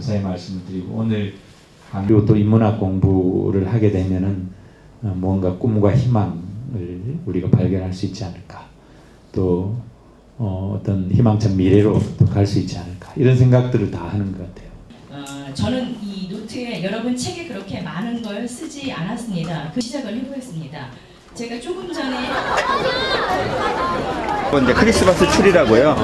감사의 말씀을 드리고 오늘 그리고 또 인문학 공부를 하게 되면은 어, 뭔가 꿈과 희망을 우리가 발견할 수 있지 않을까 또 어, 어떤 희망찬 미래로 갈 수 있지 않을까 이런 생각들을 다 하는 것 같아요. 어, 저는 이 노트에 여러분 책에 그렇게 많은 걸 쓰지 않았습니다. 그 시작을 해보겠습니다. 제가 조금 전에 이건 이제 크리스마스 트리라고요.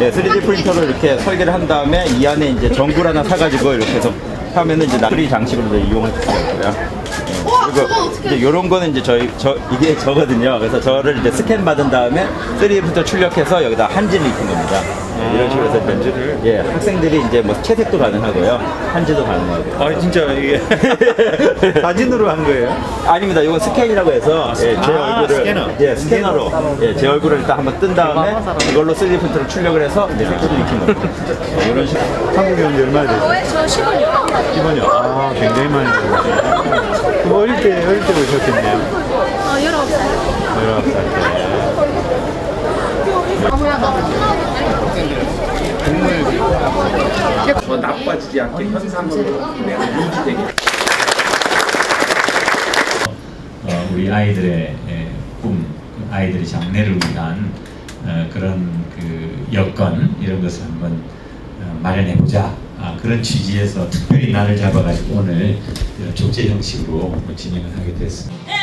예, 3D 프린터로 이렇게 설계를 한 다음에 이 안에 이제 전구를 하나 사가지고 이렇게 해서 하면은 이제 나트리 장식으로 이용할 수 있고요. 그리고 이제 이런 거는 이제 저희 저 이게 저거든요. 그래서 저를 이제 스캔 받은 다음에 3D 프린터 출력해서 여기다 한지를 입힌 겁니다. 예, 이런 식으로 해서 한지를 예 학생들이 이제 뭐 채색도 가능하고요, 한지도 가능하고. 아 진짜 이게 사진으로 한 거예요? 아닙니다. 이건 스캔이라고 해서 예, 제 아, 얼굴을 스캐너. 예, 스캐너로 예, 제 얼굴을 일단 한번 뜬 다음에 이걸로 3D 프린터를 출력을 해서 이제 색소를 익힌 겁니다. 예, 이런 식으로. 한국에 온지 얼마나 됐어요? 저 15년. 10원이요? 아 굉장히 많이 됐어요 그럼 어릴 때 어릴 때 오셨겠네요. 어, 19살. 19살 때. 더. 나빠지지 않게 현상으로 유지되게. 어, 우리 아이들의 에, 꿈, 아이들의 장래를 위한 어, 그런 그 여건 이런 것을 한번 어, 마련해 보자. 아, 그런 취지에서 특별히 날을 잡아가지고 오늘 축제 형식으로 진행을 하게 됐습니다.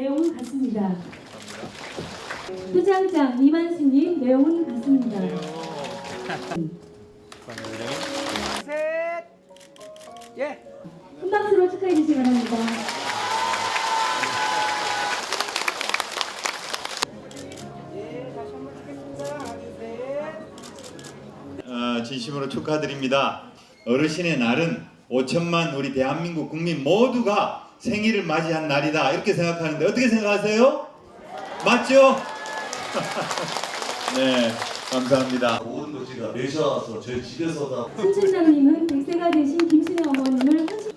내용은 같습니다. 부장장 이만수님 내용은 같습니다. 큰 박수로 축하해 주시기 바랍니다. 어, 진심으로 축하드립니다. 어르신의 날은 5천만 우리 대한민국 국민 모두가 생일을 맞이한 날이다 이렇게 생각하는데 어떻게 생각하세요? 맞죠? 네, 감사합니다. 온 도시가 내셔와서 저희 집에서 다 삼촌장님은 100세가 되신 김신혜 어머님을 한시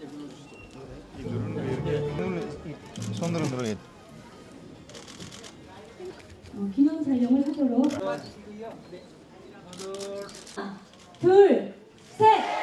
손으로 들어야 어, 기념 촬영을 하도록 하나, 둘, 셋.